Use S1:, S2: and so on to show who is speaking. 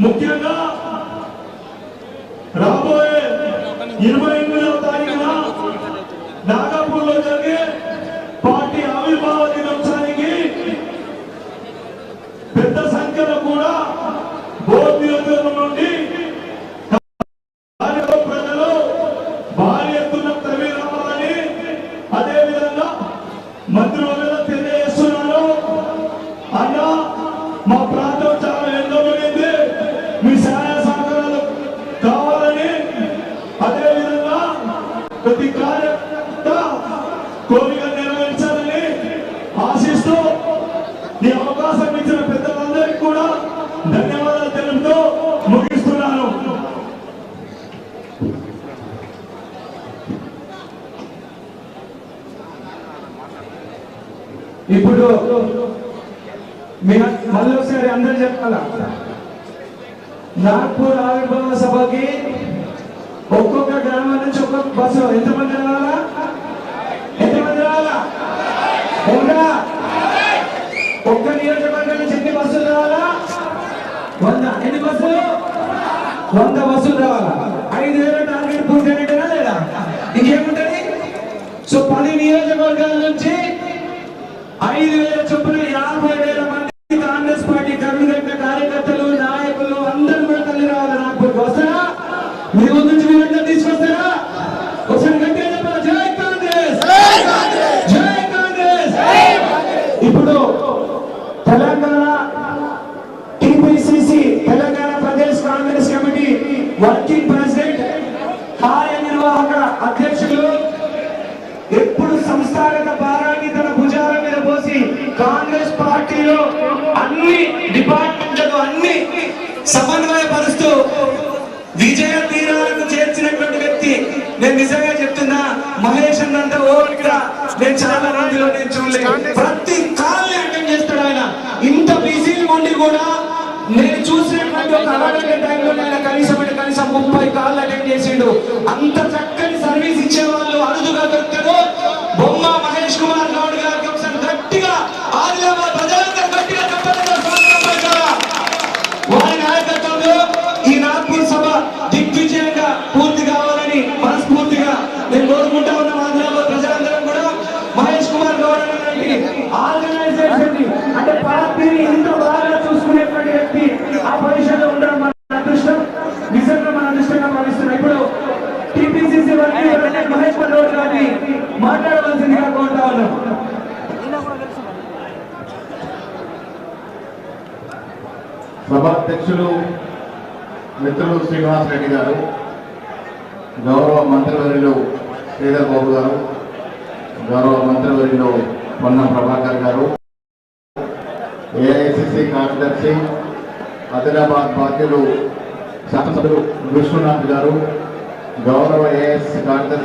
S1: ముఖ్యంగా రాబోయే ఇరవై ఎనిమిదవ తారీఖున నాగపూర్లో జరిగే పార్టీ ఆవిర్భావ దినోత్సవానికి పెద్ద సంఖ్యలో కూడా బోర్డు నియోజకవర్గం నుండి కోరిక నెరవేర్చాలని ఆశిస్తూ ఈ అవకాశం ఇచ్చిన పెద్దలందరికీ కూడా ధన్యవాదాలు తెలుపుతూ ముగిస్తున్నాను.
S2: ఇప్పుడు మీరు మళ్ళీ ఒకసారి అందరూ చెప్పాలా? నాగ్పూర్ ఆవిర్భావ సభకి అవునా ఒక్క నియోజకవర్గం నుంచి ఎన్ని బస్సులు రావాలా? వంద. ఎన్ని బస్సులు? వంద బస్సులు రావాలా? ఐదు వేల టార్గెట్ పూర్తి అయినట్టేనా లేదా? ఇంకేముంటది? సో పది నియోజకవర్గాల నుంచి ఐదు వేల చొప్పున యాభై వేల ఇప్పుడు Telangana TPCC Telangana Pradesh Congress committee working president కార్యనిర్వాహక అధ్యక్షులు ఎప్పుడు సంస్థాగత భారాన్ని తన భుజాల మీద పోసి కాంగ్రెస్ పార్టీలో అన్ని డిపార్ట్మెంట్లను అన్ని సమన్వయపరుస్తూ విజయ తీరాలకు చేర్చినటువంటి వ్యక్తి నేను నిజంగా చెప్తున్నా మహేష్ అన్నంత ఓపిక నేను చాలా మందిలో నేను చూడలేదు. ప్రతి కాల్ని అటెండ్ చేస్తాడు ఆయన. ఇంత బిజీ ఉండి కూడా నేను చూసినటువంటి ఒక అరగంట టైంలో ఆయన కనీసం అంటే కనీసం ముప్పై కాళ్ళు అటెండ్ చేసిండు. అంత చక్కని సర్వీస్ ఇచ్చే వాళ్ళు అరుదుగా దొరుకుతారు మహేష్ గారిని మాట్లాడవలసిందిగా కోరుతా ఉన్నాం.
S3: సభాధ్యక్షులు మిత్రులు శ్రీనివాస్ రెడ్డి గారు గౌరవ మంత్రివర్యులు శ్రీధర్ బాబు గారు గౌరవ మంత్రివర్యులు పొన్నం ప్రభాకర్ గారు ఏఐసిసి కార్యదర్శి ఆదిలాబాద్ బాధ్యులు శాసనసభ్యులు విశ్వనాథ్ గారు గౌరవ ఏఎస్ కార్యదర్శి